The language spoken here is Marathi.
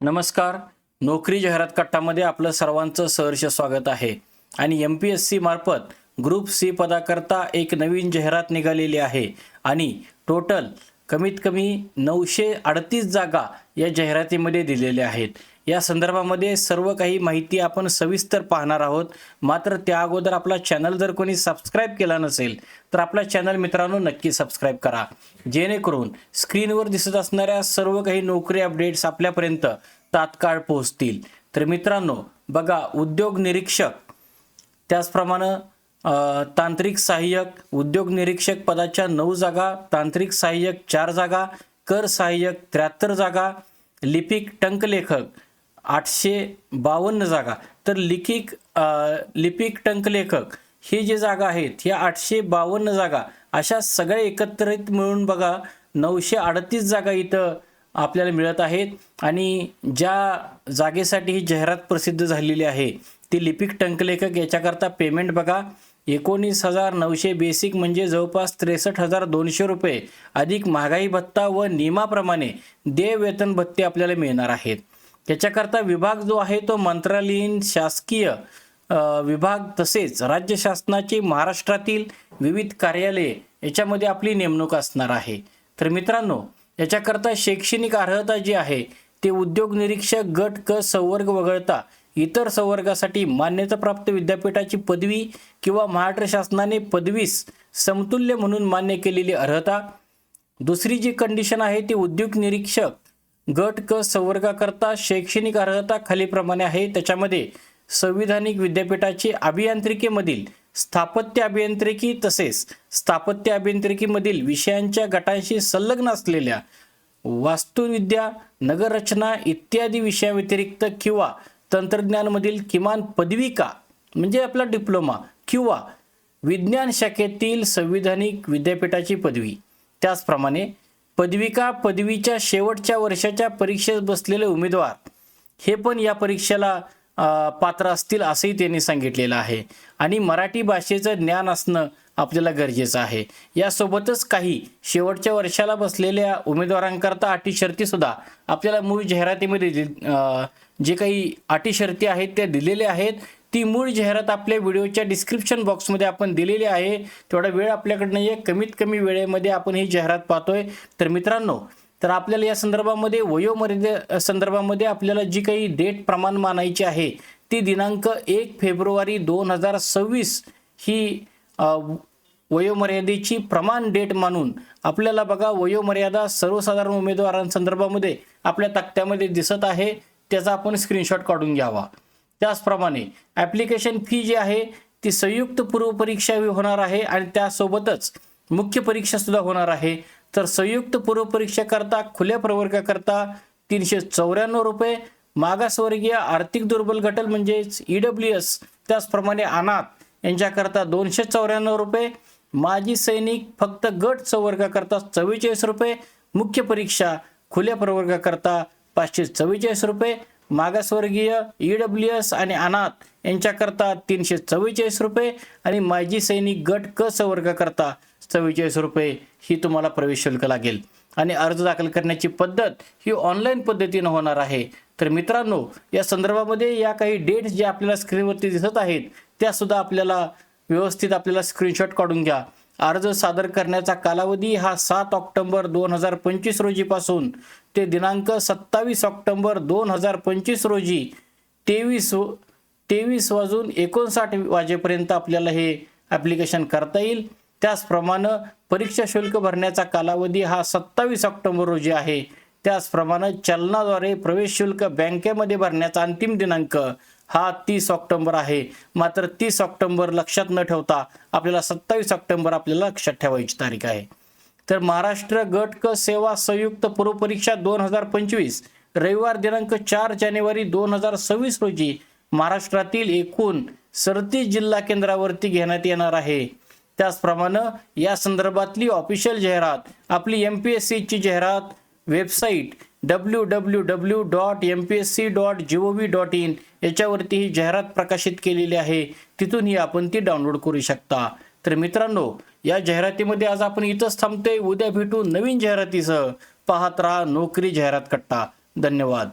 नमस्कार. नोकरी जाहिरात कट्टामध्ये आपलं सर्वांचं सहर्ष स्वागत आहे. आणि एम पी एस सी मार्फत ग्रुप सी पदाकरता एक नवीन जाहिरात निघालेली आहे. आणि टोटल कमीत कमी नऊशे अडतीस जागा या जाहिरातीमध्ये दिलेल्या आहेत. या संदर्भामध्ये सर्व काही माहिती आपण सविस्तर पाहणार आहोत. मात्र त्या अगोदर आपला चॅनल जर कोणी सबस्क्राईब केला नसेल तर आपला चॅनल मित्रांनो नक्की सबस्क्राईब करा. जेणेकरून स्क्रीनवर दिसत असणाऱ्या सर्व काही नोकरी अपडेट्स आपल्यापर्यंत तात्काळ पोहोचतील. तर मित्रांनो बघा उद्योग निरीक्षक त्याचप्रमाणे तांत्रिक सहाय्यक उद्योग निरीक्षक पदाच्या नऊ जागा तांत्रिक सहाय्यक चार जागा कर सहाय्यक त्र्याहत्तर जागा लिपिक टंकलेखक आठशे बावन्न जागा. तर लिखिक लिपिक लिपिक टंकलेखक ही जी जागा आहेत ह्या आठशे बावन्न जागा अशा सगळ्या एकत्रित मिळून बघा नऊशे अडतीस जागा इथं आपल्याला मिळत आहेत. आणि ज्या जागेसाठी ही जाहिरात प्रसिद्ध झालेली आहे ती लिपिक टंकलेखक याच्याकरता पेमेंट बघा. एकोणीस हजार नऊशे बेसिक म्हणजे जवळपास त्रेसष्ट हजार दोनशे रुपये अधिक महागाई भत्ता व नियमाप्रमाणे देय वेतन भत्ते आपल्याला मिळणार आहेत. त्याच्याकरता विभाग जो आहे तो मंत्रालयीन शासकीय विभाग तसेच राज्य शासनाची महाराष्ट्रातील विविध कार्यालये याच्यामध्ये आपली नेमणूक असणार आहे. तर मित्रांनो याच्याकरता शैक्षणिक अर्हता जी आहे ते उद्योग निरीक्षक गट क संवर्ग वगळता इतर संवर्गासाठी मान्यताप्राप्त विद्यापीठाची पदवी किंवा महाराष्ट्र शासनाने पदवीस समतुल्य म्हणून मान्य केलेली अर्हता. दुसरी जी कंडिशन आहे ती उद्योग निरीक्षक गट क संवर्गाकरता शैक्षणिक अर्हता खालीप्रमाणे आहे. त्याच्यामध्ये संविधानिक विद्यापीठाची अभियांत्रिकीमधील स्थापत्य अभियांत्रिकी तसेच स्थापत्य अभियांत्रिकीमधील विषयांच्या गटांशी संलग्न असलेल्या वास्तुविद्या नगररचना इत्यादी विषयाव्यतिरिक्त किंवा तंत्रज्ञानमधील किमान पदविका म्हणजे आपला डिप्लोमा किंवा विज्ञान शाखेतील संविधानिक विद्यापीठाची पदवी. त्याचप्रमाणे पदविका पदवीच्या शेवटच्या वर्षाच्या परीक्षेत बसलेले उमेदवार. हे पण या परीक्षेला पात्र असतील असंही त्यांनी सांगितलेलं आहे. आणि मराठी भाषेचं ज्ञान असणं आपल्याला गरजेचं आहे. यासोबतच काही शेवटच्या वर्षाला बसलेल्या उमेदवारांकरता अटी शर्ती सुद्धा आपल्याला मूळ जाहिरातीमध्ये दि- जे काही अटी शर्ती आहेत त्या दिलेल्या आहेत. ती मूळ जाहिरात आपल्या व्हिडिओच्या डिस्क्रिप्शन बॉक्समध्ये आपण दिलेली आहे. तेवढा वेळ आपल्याकडनं आहे कमीत कमी वेळेमध्ये आपण ही जाहिरात पाहतोय. तर मित्रांनो तर आपल्याला या संदर्भामध्ये वयोमर्यादे संदर्भामध्ये आपल्याला जी काही डेट प्रमाण मानायची आहे ती दिनांक एक फेब्रुवारी दोन हजार सव्वीस ही वयोमर्यादेची प्रमाण डेट मानून आपल्याला बघा वयोमर्यादा सर्वसाधारण उमेदवारांसंदर्भामध्ये आपल्या तक्त्यामध्ये दिसत आहे. त्याचा आपण स्क्रीनशॉट काढून घ्यावा. त्याचप्रमाणे ॲप्लिकेशन फी जी आहे ती संयुक्त पूर्वपरीक्षा होणार आहे आणि त्यासोबतच मुख्य परीक्षा सुद्धा होणार आहे. तर संयुक्त पूर्वपरीक्षेकरता खुल्या प्रवर्गाकरता तीनशे चौऱ्याण्णव रुपये मागासवर्गीय आर्थिक दुर्बल गटल म्हणजेच ई डब्ल्यू एस त्याचप्रमाणे अनाथ यांच्याकरता दोनशे चौऱ्याण्णव रुपये माजी सैनिक फक्त गट संवर्गाकरता चव्वेचाळीस रुपये मुख्य परीक्षा खुल्या प्रवर्गाकरता पाचशे चव्वेचाळीस रुपये मागासवर्गीय ई डब्ल्यू एस आणि अनाथ यांच्याकरता तीनशे चव्वेचाळीस रुपये आणि माजी सैनिक गट क संवर्गाकरता चव्वेचाळीस रुपये ही तुम्हाला प्रवेश शुल्क लागेल. आणि अर्ज दाखल करण्याची पद्धत ही ऑनलाईन पद्धतीनं होणार आहे. तर मित्रांनो या संदर्भामध्ये या काही डेट्स ज्या आपल्याला स्क्रीनवरती दिसत आहेत त्यासुद्धा आपल्याला व्यवस्थित आपल्याला स्क्रीनशॉट काढून घ्या. अर्ज सादर करण्याचा कालावधी हा सात ऑक्टोबर दोन हजार पंचवीस रोजीपासून. ते दिनांक सत्तावीस ऑक्टोबर दोन हजार पंचवीस रोजी तेवीस तेवीस वाजून एकोणसाठ वाजेपर्यंत आपल्याला हे ॲप्लिकेशन करता येईल. त्याचप्रमाणे परीक्षा शुल्क भरण्याचा कालावधी हा सत्तावीस ऑक्टोबर रोजी आहे. त्याचप्रमाणे चलनाद्वारे प्रवेश शुल्क बँकेमध्ये भरण्याचा अंतिम दिनांक हा तीस ऑक्टोंबर आहे. मात्र तीस ऑक्टोंबर लक्षात न ठेवता आपल्याला सत्तावीस ऑक्टोंबर आपल्याला लक्षात ठेवायची तारीख आहे. तर महाराष्ट्र गट क सेवा संयुक्त पूर्वपरीक्षा दोन हजार पंचवीस रविवार दिनांक चार जानेवारी दोन हजार सव्वीस रोजी महाराष्ट्रातील एकूण सदतीस जिल्हा केंद्रावरती घेण्यात येणार आहे. त्याचप्रमाणे या संदर्भातली ऑफिशियल जाहिरात आपली एम पी एस सीची जाहिरात website W W W dot M P S C dot G O V dot in याच्यावरती ही जाहिरात प्रकाशित केलेली आहे. तिथूनही आपण ती डाउनलोड करू शकता. तर मित्रांनो या जाहिरातीमध्ये आज आपण इथंच थांबतोय. उद्या भेटू नवीन जाहिरातीसह. पाहत राहा नोकरी जाहिरात कट्टा. धन्यवाद.